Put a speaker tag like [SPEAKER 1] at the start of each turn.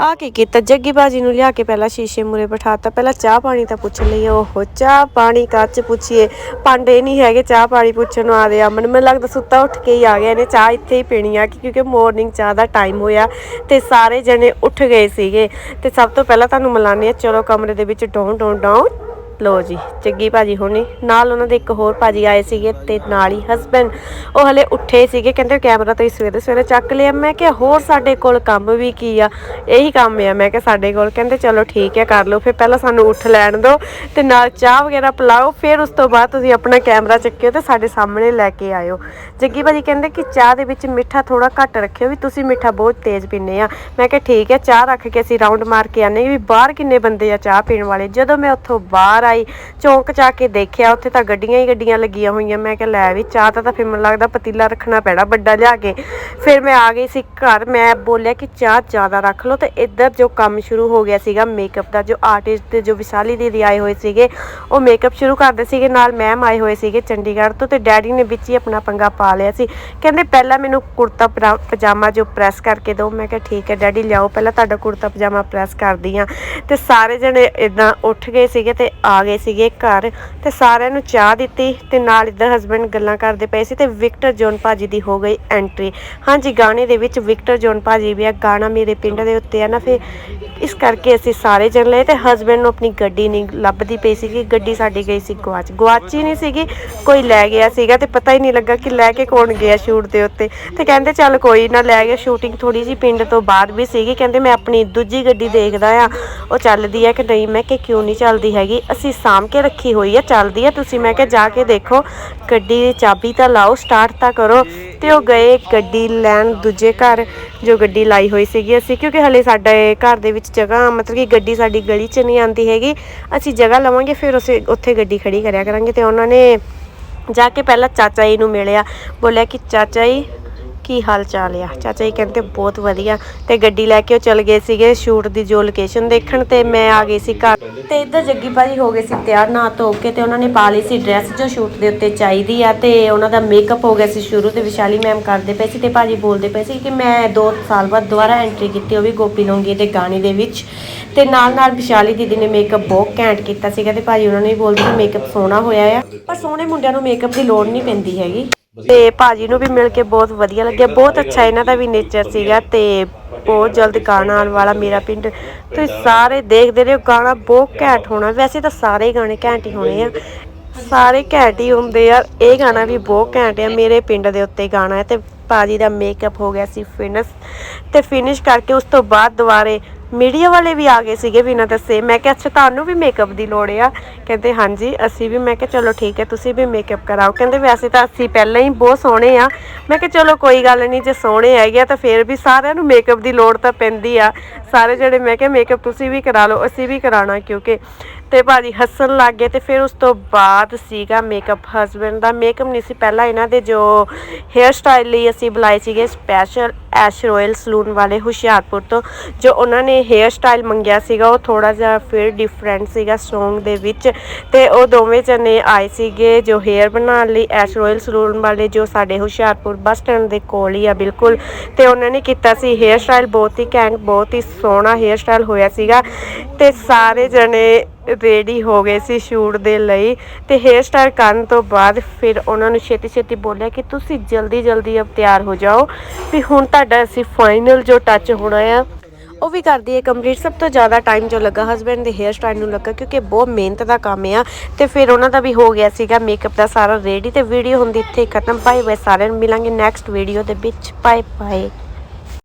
[SPEAKER 1] ਆ ਕੀ ਕੀਤਾ? ਜੱਗੀ ਬਾਜੀ ਨੂੰ ਲਿਆ ਕੇ ਪਹਿਲਾਂ ਸ਼ੀਸ਼ੇ ਮੂਰੇ ਬਿਠਾਤਾ। ਪਹਿਲਾਂ ਚਾਹ ਪਾਣੀ ਤਾਂ ਪੁੱਛ ਲਈਏ ਉਹ ਚਾਹ ਪਾਣੀ ਕੱਚ ਪੁੱਛੀਏ? ਭਾਂਡੇ ਨਹੀਂ ਹੈਗੇ, ਚਾਹ ਪਾਣੀ ਪੁੱਛਣ ਨੂੰ ਆ। ਰਿਹਾ ਅਮਨ ਮੈਨੂੰ ਲੱਗਦਾ ਸੁੱਤਾ ਉੱਠ ਕੇ ਹੀ ਆ ਗਿਆ ਇਹਨੇ ਚਾਹ ਇੱਥੇ ਹੀ ਪੀਣੀ ਆ, ਕਿਉਂਕਿ ਮਾਰਨਿੰਗ ਚਾਹ ਦਾ ਟਾਈਮ ਹੋਇਆ ਤੇ ਸਾਰੇ ਜਣੇ ਉੱਠ ਗਏ ਸੀਗੇ। ਤੇ ਸਭ ਤੋਂ ਪਹਿਲਾਂ ਤੁਹਾਨੂੰ ਮਿਲਾਨੇ ਆ। ਚਲੋ ਕਮਰੇ ਦੇ ਵਿੱਚ ਡੋਂ ਡੋਂ ਡੋਂ ਲੋ ਜੀ ਜੱਗੀ ਭਾਜੀ ਹੋਣੀ। ਨਾਲ ਉਹਨਾਂ ਦੇ ਇੱਕ ਹੋਰ ਭਾਜੀ ਆਏ ਸੀਗੇ ਤੇ ਨਾਲ ਹੀ ਹਸਬੰਡ ਉਹ ਹਲੇ ਉੱਠੇ ਸੀਗੇ, ਕਹਿੰਦੇ ਕੈਮਰਾ ਤੁਸੀਂ ਸਵੇਰੇ ਸਵੇਰੇ ਚੱਕ ਲਿਆ। ਮੈਂ ਕਿਹਾ, ਹੋਰ ਸਾਡੇ ਕੋਲ ਕੰਮ ਵੀ ਕੀ ਆ? ਇਹੀ ਕੰਮ ਆ। ਮੈਂ ਕਿਹਾ, ਸਾਡੇ ਕੋਲ। ਕਹਿੰਦੇ, ਚਲੋ ਠੀਕ ਹੈ ਕਰ ਲਓ। ਫਿਰ ਪਹਿਲਾਂ ਸਾਨੂੰ ਉੱਠ ਲੈਣ ਦਿਓ ਤੇ ਨਾਲ ਚਾਹ ਵਗੈਰਾ ਪਿਲਾਓ। ਫਿਰ ਉਸ ਤੋਂ ਬਾਅਦ ਤੁਸੀਂ ਆਪਣਾ ਕੈਮਰਾ ਚੱਕਿਓ ਤੇ ਸਾਡੇ ਸਾਹਮਣੇ ਲੈ ਕੇ ਆਇਓ। ਜੱਗੀ ਭਾਜੀ ਕਹਿੰਦੇ ਕਿ ਚਾਹ ਦੇ ਵਿੱਚ ਮਿੱਠਾ ਥੋੜਾ ਘੱਟ ਰੱਖਿਓ ਵੀ ਤੁਸੀਂ ਮਿੱਠਾ ਬਹੁਤ ਤੇਜ਼ ਪੀਂਦੇ ਆ। ਮੈਂ ਕਿਹਾ, ਠੀਕ ਹੈ ਚਾਹ ਰੱਖ ਕੇ ਅਸੀਂ ਰਾਉਂਡ ਮਾਰ ਕੇ ਆਨੇ ਵੀ ਬਾਹਰ ਕਿੰਨੇ ਬੰਦੇ ਆ ਚਾਹ ਪੀਣ ਵਾਲੇ? ਜਦੋਂ ਮੈਂ ਉੱਥੋਂ ਬਾਹਰ ਆਈ, ਚੌਂਕ ਚ ਆ ਕੇ ਦੇਖਿਆ, ਉੱਥੇ ਤਾਂ ਗੱਡੀਆਂ ਹੀ ਗੱਡੀਆਂ ਲੱਗੀਆਂ ਹੋਈਆਂ। ਮੈਂ ਕਿਹਾ, ਲੈ ਵੀ ਚਾਹ ਤਾਂ ਫਿਰ ਮੈਨੂੰ ਲੱਗਦਾ ਪਤੀਲਾ ਰੱਖਣਾ ਪੈਣਾ ਵੱਡਾ ਲਿਆ ਕੇ। ਫਿਰ ਮੈਂ ਆ ਗਈ ਸੀ ਘਰ, ਮੈਂ ਬੋਲਿਆ ਕਿ ਚਾਹ ਜ਼ਿਆਦਾ ਰੱਖ ਲਓ। ਤੇ ਇੱਧਰ ਜੋ ਕੰਮ ਸ਼ੁਰੂ ਹੋ ਗਿਆ ਸੀਗਾ ਮੇਕਅਪ ਦਾ, ਜੋ ਆਰਟਿਸਟ ਜੋ ਵਿਸ਼ਾਲੀ ਦੀਦੀ ਆਏ ਹੋਏ ਸੀਗੇ, ਉਹ ਮੇਕਅਪ ਸ਼ੁਰੂ ਕਰਦੇ ਸੀਗੇ, ਨਾਲ ਮੈਮ ਆਏ ਹੋਏ ਸੀਗੇ ਚੰਡੀਗੜ੍ਹ ਤੋਂ ਤੇ ਡੈਡੀ ਨੇ ਵਿੱਚ ਹੀ ਆਪਣਾ ਪੰਗਾ ਪਾ ਲਿਆ ਸੀ। ਕਹਿੰਦੇ, ਪਹਿਲਾਂ ਮੈਨੂੰ ਕੁੜਤਾ ਪਜਾਮਾ ਜੋ ਪ੍ਰੈਸ ਕਰਕੇ ਦਿਓ। ਮੈਂ ਕਿਹਾ, ਠੀਕ ਹੈ ਡੈਡੀ ਲਿਆਓ। ਪਹਿਲਾਂ ਤੁਹਾਡਾ ਕੁੜਤਾ ਪਜਾਮਾ ਪ੍ਰੈਸ ਕਰਦੀ ਆ। ਤੇ ਸਾਰੇ ਜਣੇ ਇਦਾਂ ਉੱਠ ਗਏ ਸੀਗੇ ਤੇ ਆ ਗਏ ਸੀਗੇ ਘਰ ਤੇ ਸਾਰਿਆਂ ਨੂੰ ਚਾਹ ਦਿੱਤੀ ਤੇ ਨਾਲ ਇੱਧਰ ਹਸਬੰਡ ਗੱਲਾਂ ਕਰਦੇ ਪਏ ਸੀ ਤੇ ਵਿਕਟਰ ਜੋਨ ਭਾਜੀ ਦੀ ਹੋ ਗਈ ਐਂਟਰੀ ਹਾਂਜੀ, ਗਾਣੇ ਦੇ ਵਿੱਚ ਵਿਕਟਰ ਜੋਨ ਭਾਜੀ ਵੀ ਆ, ਗਾਣਾ ਮੇਰੇ ਪਿੰਡ ਦੇ ਉੱਤੇ ਆ ਨਾ, ਫਿਰ ਇਸ ਕਰਕੇ ਅਸੀਂ ਸਾਰੇ ਜਣ ਲਏ ਤੇ ਹਸਬੰਡ ਨੂੰ ਆਪਣੀ ਗੱਡੀ ਨਹੀਂ ਲੱਭਦੀ ਪਈ ਸੀਗੀ, ਗੱਡੀ ਸਾਡੀ ਗਈ ਸੀ ਗਵਾਚ ਗਵਾਚੀ ਨਹੀਂ ਸੀਗੀ, ਕੋਈ ਲੈ ਗਿਆ ਸੀਗਾ ਤੇ ਪਤਾ ਹੀ ਨਹੀਂ ਲੱਗਾ ਕਿ ਲੈ ਕੇ ਕੌਣ ਗਿਆ ਸ਼ੂਟ ਦੇ ਉੱਤੇ। ਤੇ ਕਹਿੰਦੇ ਚੱਲ ਕੋਈ ਨਾ, ਲੈ ਗਿਆ ਸ਼ੂਟਿੰਗ ਥੋੜੀ ਜੀ ਪਿੰਡ ਤੋਂ ਬਾਅਦ ਵੀ ਸੀਗੀ, ਕਹਿੰਦੇ ਮੈਂ ਆਪਣੀ ਦੂਜੀ ਗੱਡੀ ਦੇਖਦਾ ਆ, ਉਹ ਚੱਲਦੀ ਆ ਕਿ ਨਹੀਂ, ਮੈਂ ਕਿ ਕਿਉਂ ਨਹੀਂ ਚੱਲਦੀ ਹੈਗੀ, ਅਸੀਂ ਸਾਂਭ ਕੇ ਰੱਖੀ ਹੋਈ ਆ ਚੱਲਦੀ ਹੈ। ਤੁਸੀਂ ਮੈਂ ਕਿਹਾ ਜਾ ਕੇ ਦੇਖੋ, ਗੱਡੀ ਦੀ ਚਾਬੀ ਤਾਂ ਲਾਓ ਸਟਾਰਟ ਤਾਂ ਕਰੋ। ਤੇ ਉਹ ਗਏ ਗੱਡੀ ਲੈਣ ਦੂਜੇ ਘਰ, ਜੋ ਗੱਡੀ ਲਾਈ ਹੋਈ ਸੀਗੀ ਅਸੀਂ, ਕਿਉਂਕਿ ਹਲੇ ਸਾਡੇ ਘਰ ਦੇ ਵਿੱਚ ਜਗ੍ਹਾ, ਮਤਲਬ ਕਿ ਗੱਡੀ ਸਾਡੀ ਗਲੀ 'ਚ ਨਹੀਂ ਆਂਦੀ ਹੈਗੀ। ਅਸੀਂ ਜਗ੍ਹਾ ਲਵਾਂਗੇ, ਫਿਰ ਉਸੇ, ਉੱਥੇ ਗੱਡੀ ਖੜੀ ਕਰਿਆ ਕਰਾਂਗੇ। ਤੇ ਉਹਨਾਂ ਨੇ ਜਾ ਕੇ ਪਹਿਲਾਂ ਚਾਚਾ ਜੀ ਨੂੰ ਮਿਲਿਆ। ਬੋਲਿਆ ਕਿ ਚਾਚਾ ਜੀ ਕੀ ਹਾਲ ਚਾਲ ਆ? ਚਾਚਾ ਜੀ ਕਹਿੰਦੇ ਬਹੁਤ ਵਧੀਆ। ਤੇ ਗੱਡੀ ਲੈ ਕੇ ਉਹ ਚਲ ਗਏ ਸੀਗੇ ਸ਼ੂਟ ਦੀ ਜੋ ਲੋਕੇਸ਼ਨ ਦੇਖਣ ਤੇ ਮੈਂ ਆ ਗਈ ਸੀ ਘਰ। ਤੇ ਇੱਧਰ ਜੱਗੀ ਭਾਜੀ ਹੋ ਗਏ ਸੀ ਤਿਆਰ ਨਾ ਧੋ ਕੇ ਤੇ ਉਹਨਾਂ ਨੇ ਪਾ ਲਈ ਸੀ ਡਰੈਸ ਜੋ ਸ਼ੂਟ ਦੇ ਉੱਤੇ ਚਾਹੀਦੀ ਆ ਤੇ ਉਹਨਾਂ ਦਾ ਮੇਕਅਪ ਹੋ ਗਿਆ ਸੀ ਸ਼ੁਰੂ ਤੇ ਵਿਸ਼ਾਲੀ ਮੈਮ ਕਰਦੇ ਪਏ ਸੀ ਤੇ ਭਾਜੀ ਬੋਲਦੇ ਪਏ ਸੀ ਕਿ ਮੈਂ 2 ਸਾਲ ਬਾਅਦ ਦੁਬਾਰਾ ਐਂਟਰੀ ਕੀਤੀ ਉਹ ਵੀ ਗੋਪੀ ਲੋਂਗੀ ਦੇ ਗਾਣੇ ਦੇ ਵਿੱਚ। ਤੇ ਨਾਲ ਨਾਲ ਵਿਸ਼ਾਲੀ ਦੀਦੀ ਨੇ ਮੇਕਅਪ ਬਹੁਤ ਘੈਂਟ ਕੀਤਾ ਸੀਗਾ ਤੇ ਭਾਜੀ ਉਹਨਾਂ ਨੇ ਵੀ ਬੋਲਦੇ ਸੀ ਮੇਕਅਪ ਸੋਹਣਾ ਹੋਇਆ ਆ। ਪਰ ਸੋਹਣੇ ਮੁੰਡਿਆਂ ਨੂੰ ਮੇਕਅਪ ਦੀ ਲੋੜ ਨਹੀਂ ਪੈਂਦੀ ਹੈਗੀ। ਤੇ ਭਾਜੀ ਨੂੰ ਵੀ ਮਿਲ ਕੇ ਬਹੁਤ ਵਧੀਆ ਲੱਗਿਆ। ਬਹੁਤ ਅੱਛਾ ਇਹਨਾਂ ਦਾ ਵੀ ਨੇਚਰ ਸੀਗਾ ਤੇ ਬਹੁਤ ਜਲਦ ਗਾਣਾ ਆਉਣ ਵਾਲਾ ਮੇਰਾ ਪਿੰਡ। ਤੁਸੀਂ ਸਾਰੇ ਦੇਖਦੇ ਰਹੋ ਗਾਣਾ ਬਹੁਤ ਘੈਂਟ ਹੋਣਾ। ਵੈਸੇ ਤਾਂ ਸਾਰੇ ਗਾਣੇ ਘੈਂਟ ਹੀ ਹੋਣੇ ਆ। ਸਾਰੇ ਘੈਂਟ ਹੀ ਹੁੰਦੇ ਆ। ਇਹ ਗਾਣਾ ਵੀ ਬਹੁਤ ਘੈਂਟ ਆ। ਮੇਰੇ ਪਿੰਡ ਦੇ ਉੱਤੇ ਗਾਣਾ ਹੈ ਤੇ ਭਾਜੀ ਦਾ ਮੇਕਅਪ ਹੋ ਗਿਆ ਸੀ ਫਿਨਿਸ਼ ਤੇ ਫਿਨਿਸ਼ ਕਰਕੇ ਉਸ ਤੋਂ ਬਾਅਦ ਦੁਬਾਰੇ ਮੀਡੀਆ ਵਾਲੇ ਵੀ ਆ ਗਏ ਸੀਗੇ ਬਿਨਾਂ ਦੱਸੇ। ਮੈਂ ਕਿਹਾ, ਅੱਛਾ, ਤੁਹਾਨੂੰ ਵੀ ਮੇਕਅਪ ਦੀ ਲੋੜ ਆ? ਕਹਿੰਦੇ, ਹਾਂਜੀ, ਅਸੀਂ ਵੀ। ਮੈਂ ਕਿਹਾ, ਚਲੋ ਠੀਕ ਹੈ, ਤੁਸੀਂ ਵੀ ਮੇਕਅਪ ਕਰਾਓ। ਕਹਿੰਦੇ, ਵੈਸੇ ਤਾਂ ਅਸੀਂ ਪਹਿਲਾਂ ਹੀ ਬਹੁਤ ਸੋਹਣੇ ਆ। ਮੈਂ ਕਿਹਾ, ਚਲੋ, ਕੋਈ ਗੱਲ ਨਹੀਂ, ਜੇ ਸੋਹਣੇ ਹੈਗੇ ਆ ਤਾਂ ਫਿਰ ਵੀ ਸਾਰਿਆਂ ਨੂੰ ਮੇਕਅਪ ਦੀ ਲੋੜ ਤਾਂ ਪੈਂਦੀ ਆ। ਸਾਰੇ ਜਿਹੜੇ ਮੈਂ ਕਿਹਾ ਮੇਕਅਪ ਤੁਸੀਂ ਵੀ ਕਰਾ ਲਓ, ਅਸੀਂ ਵੀ ਕਰਾਉਣਾ ਕਿਉਂਕਿ ਤੇ ਭਾਜੀ ਹੱਸਣ ਲੱਗ ਗਏ ਤੇ ਫਿਰ ਉਸ ਤੋਂ ਬਾਅਦ ਸੀਗਾ ਮੇਕਅਪ ਹਸਬੰਡ ਦਾ। ਮੇਕਅਪ ਨਹੀਂ ਸੀ, ਪਹਿਲਾਂ ਇਹਨਾਂ ਦੇ ਜੋ ਹੇਅਰ ਸਟਾਈਲ ਲਈ ਅਸੀਂ ਬੁਲਾਏ ਸੀਗੇ ਸਪੈਸ਼ਲ ਐਸ਼ ਰਾਇਲ ਸਲੂਨ ਵਾਲੇ ਹੁਸ਼ਿਆਰਪੁਰ ਤੋਂ, ਜੋ ਉਹਨਾਂ ਨੇ ਹੇਅਰ ਸਟਾਈਲ ਮੰਗਿਆ ਸੀਗਾ, ਉਹ ਥੋੜਾ ਜਿਹਾ ਫਿਰ ਡਿਫਰੈਂਟ ਸੀਗਾ ਸੌਂਗ ਦੇ ਵਿੱਚ ਤੇ ਉਹ ਦੋਵੇਂ ਜਣੇ ਆਏ ਸੀਗੇ ਜੋ ਹੇਅਰ ਬਣਾਉਣ ਲਈ ਐਸ਼ ਰਾਇਲ ਸਲੂਨ ਵਾਲੇ, ਜੋ ਸਾਡੇ ਹੁਸ਼ਿਆਰਪੁਰ ਬੱਸ ਸਟੈਂਡ ਦੇ ਕੋਲ ਹੀ ਆ ਬਿਲਕੁਲ। ਤੇ ਉਹਨਾਂ ਨੇ ਕੀਤਾ ਸੀ ਹੇਅਰ ਸਟਾਈਲ ਬਹੁਤ ਹੀ ਘੈਂਟ ਬਹੁਤ ਹੀ ਸੋਹਣਾ ਹੇਅਰ ਸਟਾਈਲ ਹੋਇਆ ਸੀਗਾ ਤੇ ਸਾਰੇ ਜਣੇ ਰੈਡੀ ਹੋ ਗਏ ਸੀ ਸ਼ੂਟ ਦੇ ਲਈ ਤੇ ਹੇਅਰ ਸਟਾਈਲ ਕਰਨ ਤੋਂ ਬਾਅਦ ਫਿਰ ਉਹਨਾਂ ਨੂੰ ਛੇਤੀ ਛੇਤੀ ਬੋਲਿਆ ਕਿ ਤੁਸੀਂ ਜਲਦੀ ਜਲਦੀ ਅਬ ਤਿਆਰ ਹੋ ਜਾਓ। ਵੀ ਹੁਣ ਤੁਹਾਡਾ ਅਸੀਂ ਫਾਈਨਲ ਜੋ ਟੱਚ ਹੋਣਾ ਆ ਉਹ ਵੀ ਕਰਦੀ ਹੈ ਕੰਪਲੀਟ ਸਭ ਤੋਂ ਜ਼ਿਆਦਾ ਟਾਈਮ ਜੋ ਲੱਗਾ ਹਸਬੰਡ ਦੇ ਹੇਅਰ ਸਟਾਈਲ ਨੂੰ ਲੱਗਾ ਕਿਉਂਕਿ ਬਹੁਤ ਮਿਹਨਤ ਦਾ ਕੰਮ ਆ ਤੇ ਫਿਰ ਉਹਨਾਂ ਦਾ ਵੀ ਹੋ ਗਿਆ ਸੀਗਾ ਮੇਕਅਪ ਦਾ ਸਾਰਾ ਰੈਡੀ ਤੇ ਵੀਡੀਓ ਹੁੰਦੀ ਇੱਥੇ ਖਤਮ। ਪਾਈ ਵੇ ਸਾਰਿਆਂ ਨੂੰ, ਮਿਲਾਂਗੇ ਨੈਕਸਟ ਵੀਡੀਓ ਦੇ ਵਿੱਚ। Bye bye